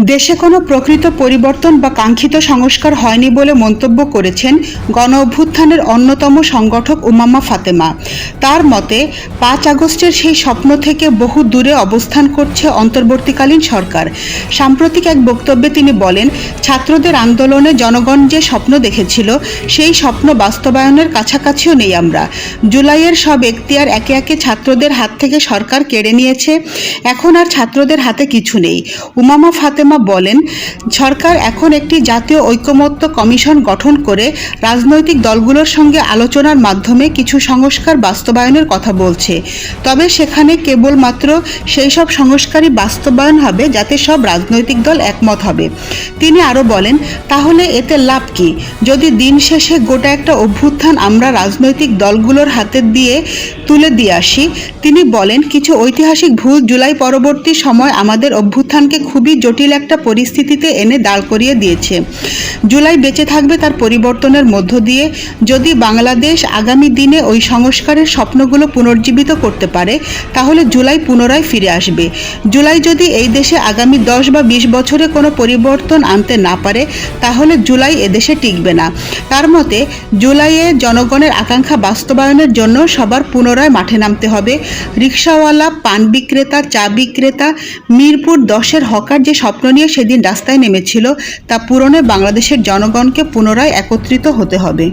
দেশে কোনো প্রকৃত পরিবর্তন বা কাঙ্ক্ষিত সংস্কার হয়নি বলে মন্তব্য করেছেন গণ অভ্যুত্থানের অন্যতম সংগঠক উমামা ফাতেমা। তার মতে, পাঁচ আগস্টের সেই স্বপ্ন থেকে বহু দূরে অবস্থান করছে অন্তর্বর্তীকালীন সরকার। সাম্প্রতিক এক বক্তব্যে তিনি বলেন, ছাত্রদের আন্দোলনে জনগণ যে স্বপ্ন দেখেছিল, সেই স্বপ্ন বাস্তবায়নের কাছাকাছিও নেই আমরা। জুলাইয়ের সব এখতিয়ার একে একে ছাত্রদের হাত থেকে সরকার কেড়ে নিয়েছে। এখন আর ছাত্রদের হাতে কিছু নেই। উমামা ফাতেমা বলেন, সরকার এখন একটি জাতীয় ঐকমত্য কমিশন গঠন করে রাজনৈতিক দলগুলোর সঙ্গে আলোচনার মাধ্যমে কিছু সংস্কার বাস্তবায়নের কথা বলছে। তবে সেখানে কেবলমাত্র সেই সব সংস্কারই বাস্তবায়ন হবে যাতে সব রাজনৈতিক দল একমত হবে। তিনি আরও বলেন, তাহলে এতে লাভ কি? যদি দিন শেষে গোটা একটা অভ্যুত্থান আমরা রাজনৈতিক দলগুলোর হাতে দিয়ে তুলে দিয়ে আসি, তিনি বলেন, কিছু ঐতিহাসিক ভুল জুলাই পরবর্তী সময় আমাদের অভ্যুত্থানকে খুবই জটিল একটা পরিস্থিতিতে এনে দাঁড় করিয়ে দিয়েছে। জুলাই বেঁচে থাকবে তার পরিবর্তনের মধ্য দিয়ে। যদি বাংলাদেশ আগামী দিনে ওই সংস্কারের স্বপ্নগুলো পুনর্জীবিত করতে পারে, তাহলে জুলাই পুনরায় ফিরে আসবে। জুলাই যদি এই দেশে আগামী দশ বা বিশ বছরে কোনো পরিবর্তন আনতে না পারে, তাহলে জুলাই এদেশে টিকবে না। তার মতে, জুলাইয়ে জনগণের আকাঙ্ক্ষা বাস্তবায়নের জন্য সবার পুনরায় মাঠে নামতে হবে। রিক্সাওয়ালা, পান বিক্রেতা, চা বিক্রেতা, মিরপুর দশের হকার যে স্বপ্ন নিয়ে সেদিন রাস্তায় নেমেছিল তা পূরণে বাংলাদেশের জনগণকে পুনরায় একত্রিত হতে হবে।